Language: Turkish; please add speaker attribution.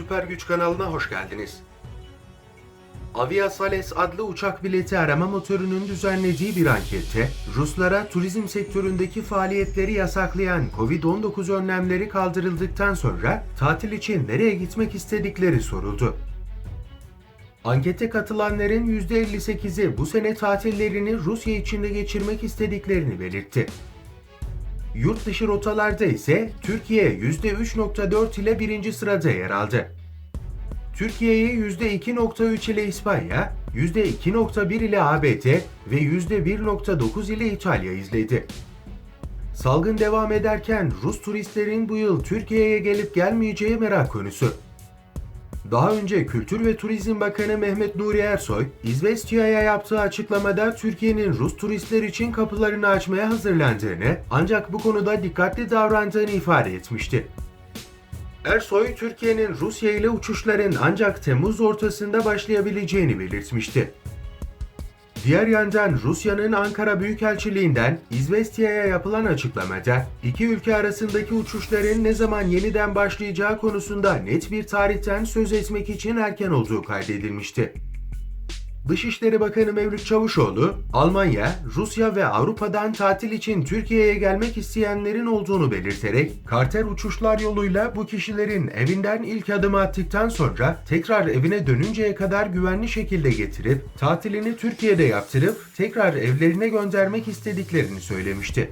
Speaker 1: Süper Güç kanalına hoş geldiniz. Aviasales adlı uçak bileti arama motorunun düzenlediği bir ankette Ruslara turizm sektöründeki faaliyetleri yasaklayan Covid-19 önlemleri kaldırıldıktan sonra tatil için nereye gitmek istedikleri soruldu. Ankete katılanların %58'i bu sene tatillerini Rusya içinde geçirmek istediklerini belirtti. Yurt dışı rotalarda ise Türkiye %3.4 ile birinci sırada yer aldı. Türkiye'yi %2.3 ile İspanya, %2.1 ile ABD ve %1.9 ile İtalya izledi. Salgın devam ederken Rus turistlerin bu yıl Türkiye'ye gelip gelmeyeceği merak konusu. Daha önce Kültür ve Turizm Bakanı Mehmet Nuri Ersoy, İzvestiya'ya yaptığı açıklamada Türkiye'nin Rus turistler için kapılarını açmaya hazırlandığını ancak bu konuda dikkatli davrandığını ifade etmişti. Ersoy, Türkiye'nin Rusya ile uçuşların ancak Temmuz ortasında başlayabileceğini belirtmişti. Diğer yandan Rusya'nın Ankara Büyükelçiliğinden İzvestiya'ya yapılan açıklamada iki ülke arasındaki uçuşların ne zaman yeniden başlayacağı konusunda net bir tarihten söz etmek için erken olduğu kaydedilmişti. Dışişleri Bakanı Mevlüt Çavuşoğlu, Almanya, Rusya ve Avrupa'dan tatil için Türkiye'ye gelmek isteyenlerin olduğunu belirterek, karter uçuşlar yoluyla bu kişilerin evinden ilk adımı attıktan sonra tekrar evine dönünceye kadar güvenli şekilde getirip, tatilini Türkiye'de yaptırıp tekrar evlerine göndermek istediklerini söylemişti.